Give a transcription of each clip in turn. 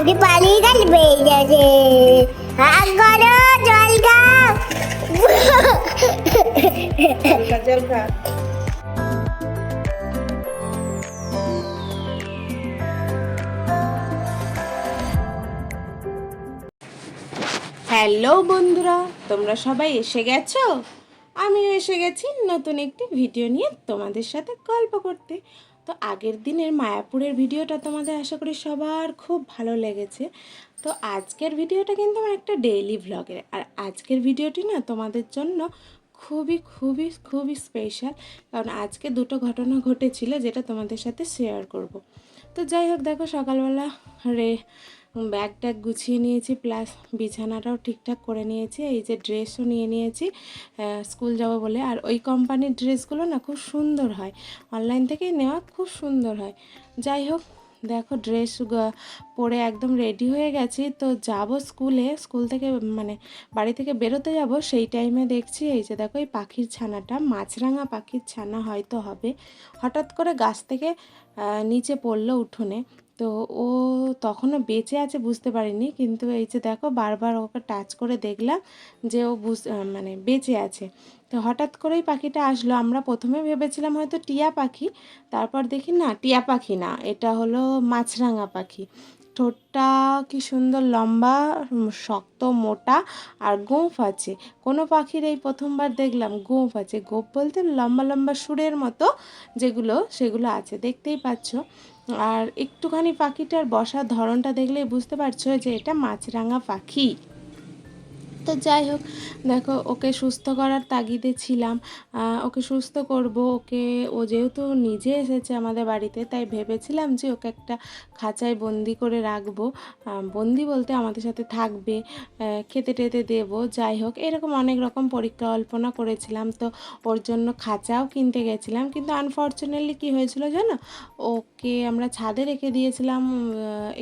উনি পালিয়ে গেল বেয়ে গেছে হাত করো জল খাও জল খা হ্যালো বন্ধুরা। তোমরা সবাই এসে গেছো? আমিও এসে গেছি নতুন একটি ভিডিও নিয়ে তোমাদের সাথে গল্প করতে। তো আগের দিনের মায়াপুরের ভিডিওটা তোমাদের আশা করি সবার খুব ভালো লেগেছে। তো আজকের ভিডিওটা কিন্তু আমার একটা ডেইলি ভ্লগের আর আজকের ভিডিওটি না তোমাদের জন্য খুবই খুবই খুবই স্পেশাল কারণ আজকে দুটো ঘটনা ঘটেছিল যেটা তোমাদের সাথে শেয়ার করব। তো যাই হোক, দেখো সকালবেলা রে ব্যাগ ট্যাগ গুছিয়ে নিয়েছি প্লাস বিছানাটাও ঠিকঠাক করে নিয়েছি, এই যে ড্রেসও নিয়ে নিয়েছি স্কুল যাব বলে। আর ওই কোম্পানির ড্রেসগুলো না খুব সুন্দর হয় অনলাইন থেকেই নেওয়া খুব সুন্দর হয়। যাই হোক, দেখো ড্রেস পরে একদম রেডি হয়ে গেছি, তো যাব স্কুলে স্কুল থেকে মানে বাড়ি থেকে বেরোতে যাব, সেই টাইমে দেখছি এই যে দেখো এই পাখির ছানাটা, মাছরাঙা পাখির ছানা হয়তো হবে। হঠাৎ করে গাছ থেকে নিচে পড়ল উঠোনে। তো ও তখনও বেঁচে আছে বুঝতে পারিনি। কিন্তু এই যে দেখো বারবার ওকে টাচ করে দেখলাম যে ও বুঝ মানে বেঁচে আছে। তো হঠাৎ করেই পাখিটা আসলো। আমরা প্রথমে ভেবেছিলাম হয়তো টিয়া পাখি। তারপর দেখি না, টিয়া পাখি না, এটা হলো মাছরাঙা পাখি। ঠোঁটটা কি সুন্দর লম্বা শক্ত, মোটা আর গোঁফ আছে। কোনো পাখির এই প্রথমবার দেখলাম গোঁফ আছে। গোঁফ বলতে লম্বা লম্বা সুরের মতো যেগুলো, সেগুলো আছে। দেখতেই পাচ্ছ। আর একটুখানি পাখিটার বসার ধরনটা দেখলে বুঝতে পারছ যে এটা মাছরাঙা পাখি। তো যাই হোক, দেখো ওকে সুস্থ করার তাগিদে ছিলাম। ওকে সুস্থ করব, ওকে, ও যেহেতু নিজে এসেছে আমাদের বাড়িতে, তাই ভেবেছিলাম যে ওকে একটা খাঁচায় বন্দি করে রাখব। বন্দি বলতে আমাদের সাথে থাকবে খেতে টেতে দেবো, যাই হোক, এরকম অনেক রকম পরিকল্পনা করেছিলাম। তো ওর জন্য খাঁচাও কিনতে গেছিলাম, কিন্তু আনফর্চুনেটলি কী হয়েছিল জানো? ওকে আমরা ছাদে রেখে দিয়েছিলাম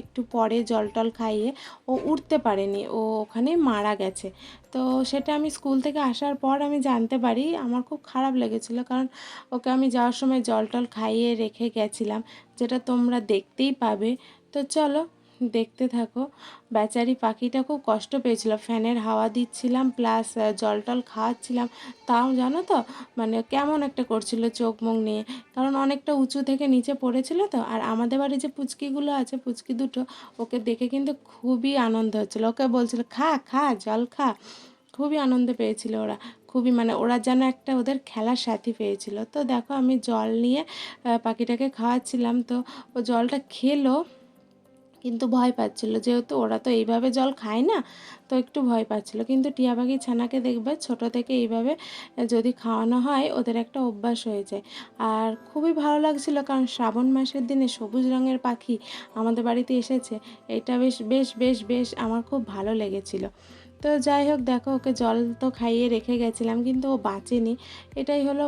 একটু পরে জল টল খাইয়ে, ও উঠতে পারেনি, ও ওখানে মারা গেছে। তো সেটা আমি স্কুল থেকে আসার পর আমি জানতে পারি, আমার খুব খারাপ লেগেছিল। কারণ ওকে আমি যাওয়ার সময় জল টল খাইয়ে রেখে গেছিলাম, যেটা তোমরা দেখতেই পাবে। তো চলো দেখতে থাকো। বেচারি পাখিটা খুব কষ্ট পেয়েছিল। ফ্যানের হাওয়া দিচ্ছিলাম প্লাস জল টল খাওয়াচ্ছিলাম। তাও জানো তো মানে কেমন একটা করছিল চোখ মুখ নিয়ে। কারণ অনেকটা উঁচু থেকে নিচে পড়েছিল তো। আর আমাদের বাড়ি যে পুচকিগুলো আছে, পুচকি দুটো, ওকে দেখে কিন্তু খুবই আনন্দ হচ্ছিল। ওকে বলছিল, খা খা, জল খা। খুবই আনন্দ পেয়েছিল ওরা। খুবই মানে ওরা যেন একটা ওদের খেলার সাথী পেয়েছিল। তো দেখো আমি জল নিয়ে পাখিটাকে খাওয়াচ্ছিলাম তো। ও জলটা খেলো। কিন্তু ভয় পাচ্ছিল। যেহেতু ওরা তো এইভাবে জল খায় না, তো একটু ভয় পাচ্ছিল। কিন্তু টিয়া পাখি ছানাকে দেখবে ছোট থেকে এইভাবে যদি খাওয়ানো হয়, ওদের একটা অভ্যাস হয়ে যায়। আর খুবই ভালো লাগছিল কারণ শ্রাবণ মাসের দিনে সবুজ রঙের পাখি আমাদের বাড়িতে এসেছে। এটা বেশ বেশ বেশ বেশ আমার খুব ভালো লেগেছিল। তো যাই হোক, দেখো, ওকে জল তো খাইয়ে রেখে গেছিলাম, কিন্তু ও বাঁচেনি। এটাই হলো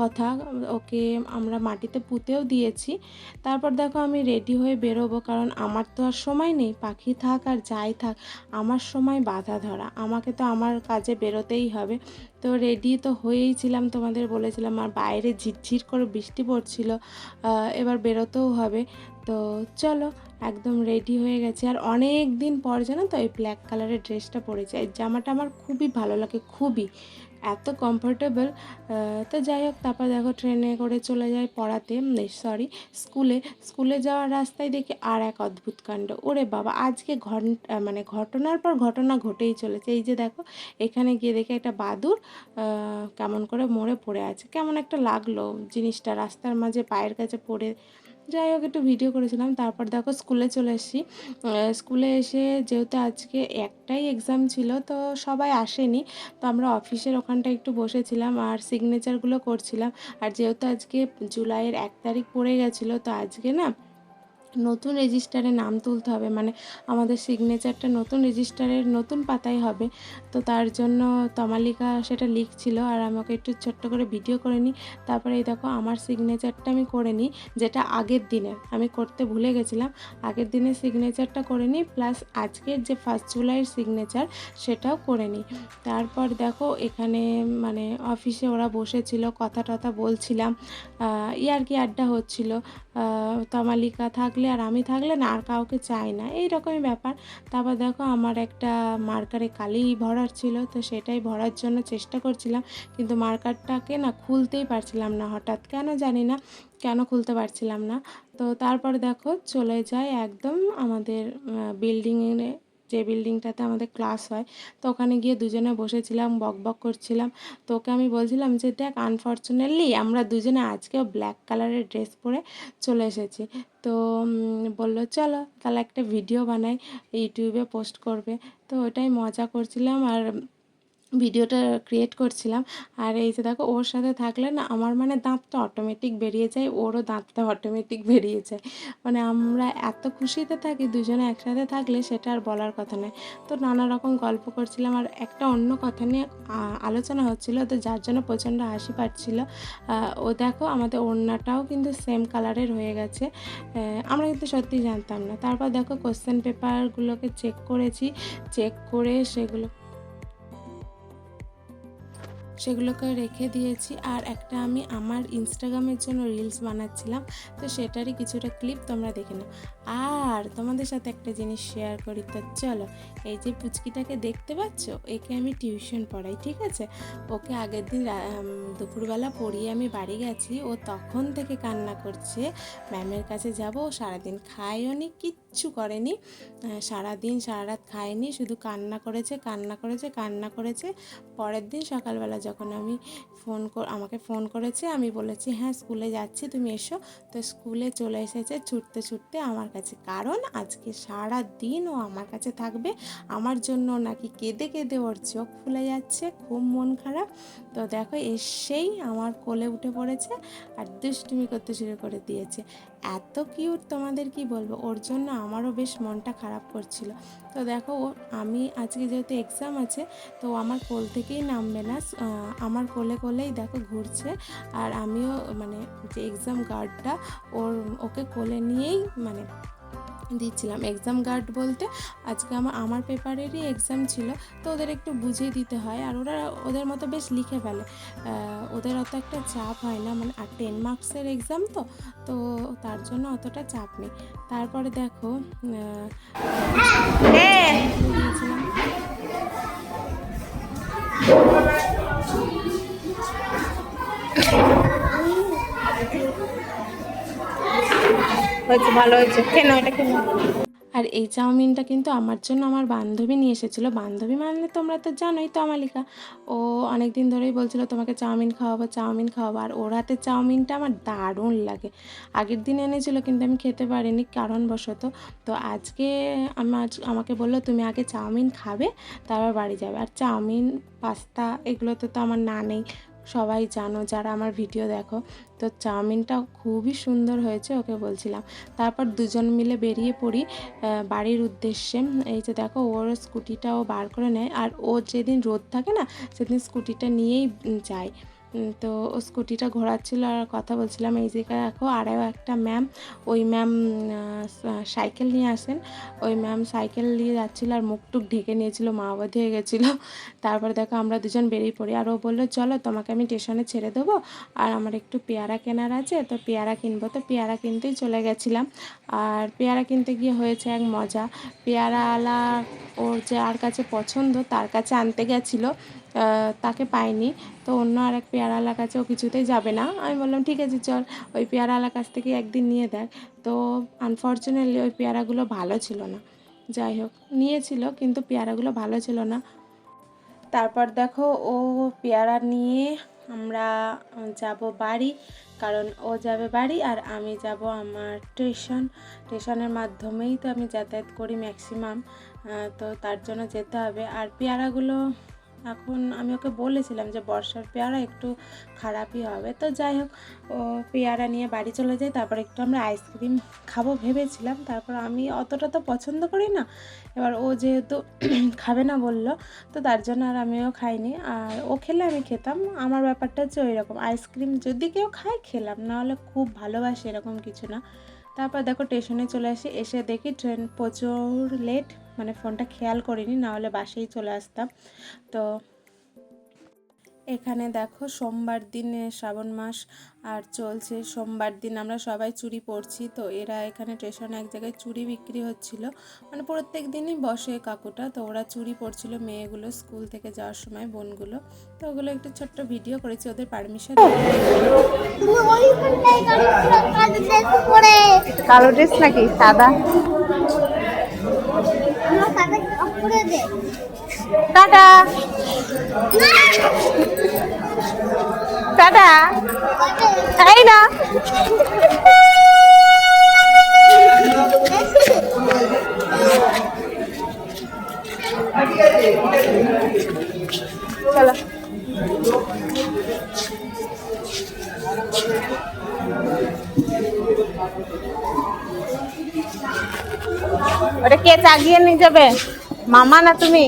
কথা। ওকে আমরা মাটিতে পুঁতেও দিয়েছি। তারপর দেখো, আমি রেডি হয়ে বেরোবো, কারণ আমার তো আর সময় নেই। পাখি থাক আর যাই থাক, আমার সময় বাধা ধরা। আমাকে তো আমার কাজে বেরোতেই হবে। তো রেডি তো হয়েই ছিলাম, তোমাদের বলেছিলাম, আর বাইরে ঝিরঝির করে বৃষ্টি পড়ছিল এবার বেরোতেও হবে। তো চলো একদম রেডি হয়ে গেছে। আর অনেক দিন পর জানো তো এই ব্ল্যাক কালারের ড্রেসটা পরেছে। এই জামাটা আমার খুবই ভালো লাগে, খুবই। এত কমফোর্টেবল তো যাই হোক, তারপর দেখো ট্রেনে করে চলে যায় পড়াতে সরি স্কুলে স্কুলে যাওয়ার রাস্তায় দেখি আর এক অদ্ভুত কাণ্ড। ওরে বাবা, আজকে ঘণ্টা মানে ঘটনার পর ঘটনা ঘটেই চলেছে। এই যে দেখো, এখানে গিয়ে দেখি একটা বাদুর কেমন করে মরে পড়ে আছে। কেমন একটা লাগল জিনিসটা রাস্তার মাঝে পায়ের কাছে পড়ে যাই হোক, একটু ভিডিও করেছিলাম। তারপর দেখো স্কুলে চলে এসেছি। স্কুলে এসে যেহেতু আজকে একটাই এক্সাম ছিল, তো সবাই আসেনি। তো আমরা অফিসের ওখানটা একটু বসেছিলাম আর সিগনেচারগুলো করছিলাম। আর যেহেতু আজকে জুলাইয়ের এক তারিখ পড়ে গেছিল, তো আজকে না নতুন রেজিস্টারে নাম তুলতে হবে। মানে আমাদের সিগনেচারটা নতুন রেজিস্টারের নতুন পাতায় হবে। তো তার জন্য তমালিকা সেটা লিখছিল আর আমাকে একটু ছোট্ট করে ভিডিও করে নিই। তারপরে এই দেখো আমার সিগনেচারটা আমি করে নিই, যেটা আগের দিনে। আমি করতে ভুলে গেছিলাম। আগের দিনের সিগনেচারটা করে নিই প্লাস আজকের যে ফার্স্ট জুলাইয়ের সিগনেচার সেটাও করে নিই। তারপর দেখো এখানে মানে অফিসে ওরা বসেছিল কথা টথা বলছিলাম। ইয়ার কি আড্ডা হচ্ছিল। তমালিকা থাকলে আর আমি থাকলে না, আর কাউকে চাই না। এই রকমই ব্যাপার। তারপর দেখো আমার একটা মার্কারে কালি ভরার ছিল, তো সেটাই ভরার জন্য চেষ্টা করছিলাম, কিন্তু মার্কারটাকে না খুলতেই পারছিলাম না হঠাৎ। কেন জানি না, কেন খুলতে পারছিলাম না। তো তারপর দেখো চলে যায় একদম আমাদের বিল্ডিংয়ে যে বিল্ডিংটাতে আমাদের ক্লাস হয়, তো ওখানে গিয়ে দুজনে বসেছিলাম, বক বক করছিলাম। তো ওকে আমি বলছিলাম যে, দেখ আনফর্চুনেটলি আমরা দুজনে আজকেও ব্ল্যাক কালারের ড্রেস পরে চলে এসেছি। তো বলল, চলো, তাহলে একটা ভিডিও বানাই, ইউটিউবে পোস্ট করবে। তো ওটাই মজা করছিলাম আর ভিডিওটা ক্রিয়েট করছিলাম। আর এই যে দেখো, ওর সাথে থাকলে না আমার মানে দাঁতটা অটোমেটিক বেরিয়ে যায়, ওরও দাঁতটা অটোমেটিক বেরিয়ে যায়। মানে আমরা এত খুশিতে থাকি, দুজনে একসাথে থাকলে সেটা আর বলার কথা নয়। তো নানা রকম গল্প করছিলাম আর একটা অন্য কথা নিয়ে আলোচনা হচ্ছিল, তো যার জন্য প্রচণ্ড হাসি পাচ্ছিল। ও দেখো আমাদের ওড়নাটাও কিন্তু সেম কালারের হয়ে গেছে। আমরা কিন্তু সত্যি জানতাম না। তারপর দেখো কোশ্চেন পেপারগুলোকে চেক করেছি। চেক করে সেগুলো সেগুলোকে রেখে দিয়েছি। আর একটা আমি আমার ইনস্টাগ্রামের জন্য রিলস বানাচ্ছিলাম, তো সেটারই কিছুটা ক্লিপ তোমরা দেখে নাও। আর তোমাদের সাথে একটা জিনিস শেয়ার করি, তো চলো, এই যে পুচকিটাকে দেখতে পাচ্ছ? একে আমি টিউশন পড়াই, ঠিক আছে? ওকে আগের দিন দুপুরবেলা পড়িয়ে আমি বাড়ি গেছি, ও তখন থেকে কান্না করছে। ম্যামের কাছে যাব সারাদিন খায়ও নি, কিচ্ছু করেনি। সারাদিন সারা রাত খায়নি, শুধু কান্না করেছে কান্না করেছে কান্না করেছে। পরের দিন সকালবেলা যখন আমি ফোন আমাকে ফোন করেছে, আমি বলেছি হ্যাঁ স্কুলে যাচ্ছি, তুমি এসো। তো স্কুলে চলে এসেছে ছুটতে ছুটতে আমার কাছে, কারণ আজকে সারা দিন ও আমার কাছে থাকবে। আমার জন্য নাকি কেঁদে কেঁদে ওর চোখ ফুলে যাচ্ছে, খুব মন খারাপ। তো দেখো, এসেই আমার কোলে উঠে পড়েছে আর দুষ্টুমি করতে শুরু করে দিয়েছে। এত কিউট তোমাদের কি বলব? ওর জন্য আমারও বেশ মনটা খারাপ করছিল। তো দেখো আমি আজকে যেহেতু এক্সাম আছে, তো আমার কোল থেকেই নামবে না। আমার কোলে কোলেই দেখো ঘুরছে। আর আমিও মানে যে এক্সাম গার্ডটা ওর, ওকে কোলে নিয়েই মানে দিচ্ছিলাম এক্সাম গার্ড বলতে। আজকে আমার আমার পেপারেরই এক্সাম ছিল তো ওদের একটু বুঝিয়ে দিতে হয়। আর ওরা ওদের মতো বেশ লিখে ফেলে। ওদের অত একটা চাপ হয় না মানে আর টেন মার্কসের এক্সাম তো তো তার জন্য অতটা চাপ নেই। তারপরে দেখো দিয়েছিলাম। হয়েছে, ভালো হয়েছে। কেন এটা কেন আর এই চাউমিনটা কিন্তু আমার জন্য আমার বান্ধবী নিয়ে এসেছিল। বান্ধবী মানে তোমরা তো জানোই তো আমালিকা ও অনেক দিন ধরেই বলছিল, তোমাকে চাউমিন খাওয়াবো চাউমিন খাওয়াবো। আর ওর হাতে চাউমিনটা আমার দারুণ লাগে। আগের দিন এনেছিল, কিন্তু আমি খেতে পারিনি, কারণবশত। তো আজকে আমার আমাকে বলল, তুমি আগে চাউমিন খাবে, তারপর বাড়ি যাবে। আর চাউমিন, পাস্তা এগুলোতে তো আমার না নেই। সবাই জানো যারা আমার ভিডিও দেখো। তো চাউমিনটা খুবই সুন্দর হয়েছে, ওকে বলছিলাম। তারপর দুজন মিলে বেরিয়ে পড়ি বাড়ির উদ্দেশ্যে। এই যে দেখো, ওর স্কুটিটা ও বার করে নেয়। আর ও যেদিন রোদ থাকে না, সেদিন স্কুটিটা নিয়েই যায়। তো ও স্কুটিটা ঘোরাচ্ছিল আর কথা বলছিলাম, এই যে দেখো আরও একটা ম্যাম, ওই ম্যাম সাইকেল নিয়ে আসেন। ওই ম্যাম সাইকেল নিয়ে যাচ্ছিল আর মুখ টুক ঢেকে নিয়েছিল মাওবাদি হয়ে গেছিল। তারপর দেখো আমরা দুজন বেরিয়ে পড়ি, আর ও বলল, চলো তোমাকে আমি স্টেশনে ছেড়ে দেবো, আর আমার একটু পেয়ারা কেনার আছে, তো পেয়ারা কিনবো। তো পেয়ারা কিনতেই চলে গেছিলাম, আর পেয়ারা কিনতে গিয়ে হয়েছে এক মজা। পেয়ারাওয়ালা ওর যে আর কাছে পছন্দ, তার কাছে আনতে গেছিল তাকে পাইনি। তো অন্য আর এক পেয়ারাওয়ালার কাছে ও কিছুতেই যাবে না। আমি বললাম, ঠিক আছে, চল। ওই পেয়ারাওয়ালার কাছ থেকে একদিন নিয়ে দেখ। তো আনফর্চুনেটলি ওই পেয়ারাগুলো ভালো ছিল না। যাই হোক, নিয়েছিল, কিন্তু পেয়ারাগুলো ভালো ছিল না। তারপর দেখো, ও পেয়ারা নিয়ে আমরা যাব বাড়ি, কারণ ও যাবে বাড়ি আর আমি যাব আমার টিউশন টিউশনের মাধ্যমেই তো আমি যাতায়াত করি ম্যাক্সিমাম তো তার জন্য যেতে হবে। আর পেয়ারাগুলো এখন আমি ওকে বলেছিলাম যে বর্ষার পেয়ারা একটু খারাপই হবে। তো যাই হোক, ও পেয়ারা নিয়ে বাড়ি চলে যাই তারপর একটু আমরা আইসক্রিম খাব ভেবেছিলাম। তারপর আমি অতটা তো পছন্দ করি না। এবার ও যেহেতু খাবে না বলল, তো তার জন্য আর আমিও খাইনি। আর ও খেলে আমি খেতাম। আমার ব্যাপারটা হচ্ছে ওই রকম আইসক্রিম যদি কেউ খায় খেলাম, নাহলে খুব ভালোবাসি এরকম কিছু না। তারপর দেখো, স্টেশনে চলে আসি, এসে দেখি ট্রেন প্রচুর লেট মানে ফোনটা খেয়াল করিনি, নাহলে বাসেই চলে আসতাম। তো এখানে দেখো সোমবার দিন শ্রাবণ মাস আর চলছে সোমবার দিন, আমরা সবাই চুড়ি পরছি। তো এরা এখানে স্টেশনে এক জায়গায় চুড়ি বিক্রি হচ্ছিল। মানে প্রত্যেক দিনই বসে কাকুটা, তো ওরা চুড়ি পরছিল মেয়েগুলো স্কুল থেকে যাওয়ার সময়, বোনগুলো। তো ওগুলো একটু ছোট্ট ভিডিও করেছি, ওদের পারমিশন কালো ড্রেস নাকি? সাদা? টাটা। টাটা। এই না। চলো। ওটা কে চাগিয়ে নিয়ে যাবে? মামা না তুমি?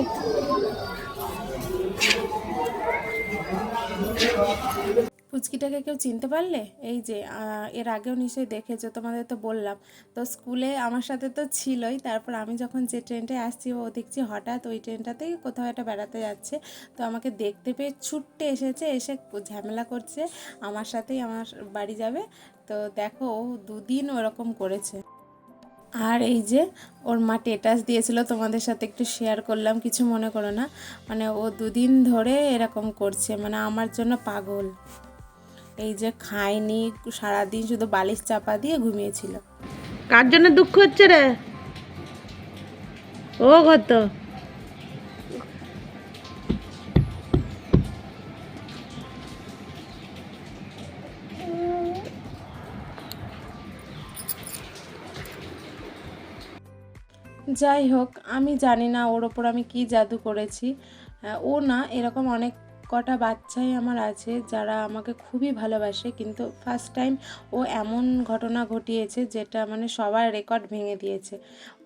পুচকিটাকে কেউ চিনতে পারলে? এই যে এর আগেও নিশ্চয়ই দেখেছ, তোমাদের তো বললাম। তো স্কুলে আমার সাথে তো ছিলই, তারপর আমি যখন যে ট্রেনটায় আসছি, ও দেখছি হঠাৎ ওই ট্রেনটাতেই কোথাও একটা বেড়াতে যাচ্ছে। তো আমাকে দেখতে পেয়ে ছুট্টে এসেছে, এসে ঝামেলা করছে। আমার সাথেই আমার বাড়ি যাবে। তো দেখো দুদিন ওরকম করেছে। আর এই যে ওর মা টেটাস দিয়েছিল, তোমাদের সাথে একটু শেয়ার করলাম, কিছু মনে করো না। মানে ও দুদিন ধরে এরকম করছে মানে আমার জন্য পাগল। এই যে খায়নি, সারাদিন শুধু বালিশ চাপা দিয়ে ঘুমিয়েছিল। কার জন্য দুঃখ হচ্ছে রে? ও কত? যাই হোক, আমি জানি না ওর ওপর আমি কি জাদু করেছি। ও না, এরকম অনেক কটা বাচ্চাই আমার আছে যারা আমাকে খুবই ভালোবাসে, কিন্তু ফার্স্ট টাইম ও এমন ঘটনা ঘটিয়েছে যেটা মানে সবার রেকর্ড ভেঙে দিয়েছে।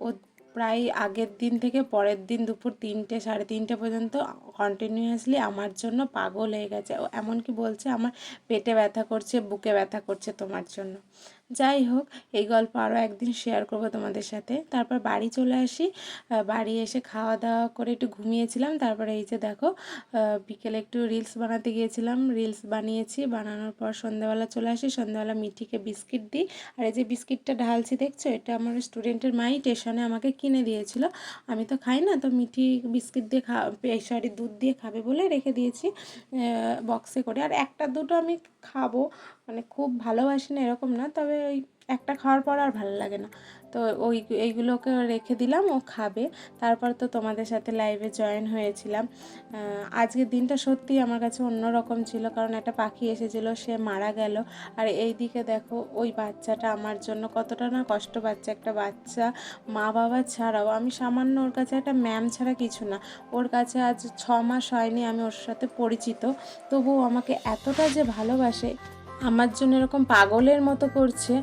ও প্রায় আগের দিন থেকে পরের দিন দুপুর তিনটে, সাড়ে তিনটে পর্যন্ত কন্টিনিউয়াসলি আমার জন্য পাগল হয়ে গেছে। ও এমনকি বলছে, আমার পেটে ব্যথা করছে, বুকে ব্যথা করছে তোমার জন্য। যাই হোক, এই গল্প আরও একদিন শেয়ার করব তোমাদের সাথে। তারপর বাড়ি চলে আসি। বাড়ি এসে খাওয়া দাওয়া করে একটু ঘুমিয়েছিলাম। তারপরে এই যে দেখো বিকেলে একটু রিলস বানাতে গিয়েছিলাম। রিলস বানিয়েছি, বানানোর পর সন্ধ্যাবেলা চলে আসি। সন্ধ্যাবেলা মিঠিকে বিস্কিট দিই। আর এই যে বিস্কিটটা ঢালছি, দেখছ? এটা আমার স্টুডেন্টের মাই স্টেশনে আমাকে কিনে দিয়েছিল। আমি তো খাই না, তো মিঠি বিস্কিট দিয়ে খা সরি দুধ দিয়ে খাবে বলে রেখে দিয়েছি বক্সে করে। আর একটা দুটো আমি খাব। মানে খুব ভালোবাসি না, এরকম না। তবে ওই একটা খাওয়ার পর আর ভালো লাগে না। তো ওই এইগুলোকে রেখে দিলাম, ও খাবে। তারপর তো তোমাদের সাথে লাইভে জয়েন হয়েছিলাম। আজকের দিনটা সত্যি আমার কাছে অন্যরকম ছিল, কারণ একটা পাখি এসেছিল, সে মারা গেল। আর এই দিকে দেখো, ওই বাচ্চাটা আমার জন্য কতটা না কষ্ট পাচ্ছে, একটা বাচ্চা মা বাবা ছাড়াও। আমি সামান্য ওর কাছে একটা ম্যাম ছাড়া কিছু না। ওর কাছে আজ ছ মাস হয়নি, আমি ওর সাথে পরিচিত। তবুও আমাকে এতটা যে ভালোবাসে আমার জন্য এরকম পাগলের মতো করছে।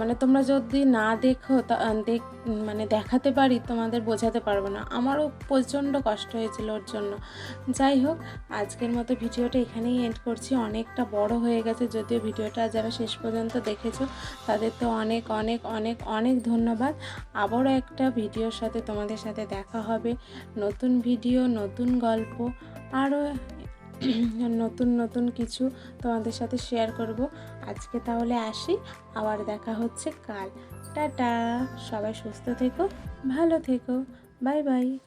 মানে তোমরা যদি না দেখো দেখ মানে দেখাতে পারি, তোমাদের বোঝাতে পারব না। আমারও প্রচণ্ড কষ্ট হয়েছিল ওর জন্য। যাই হোক, আজকের মতো ভিডিওটা এখানেই এন্ড করছি। অনেকটা বড় হয়ে গেছে, যদিও ভিডিওটা যারা শেষ পর্যন্ত দেখেছ, তাদের তো অনেক অনেক অনেক অনেক ধন্যবাদ। আবারও একটা ভিডিওর সাথে তোমাদের সাথে দেখা হবে। নতুন ভিডিও, নতুন গল্প, আরও নতুন নতুন কিছু তোমাদের সাথে শেয়ার করব। আজকে তাহলে আসি, আবার দেখা হচ্ছে কাল। টাটা! সবাই সুস্থ থেকো, ভালো থেকো। Bye bye!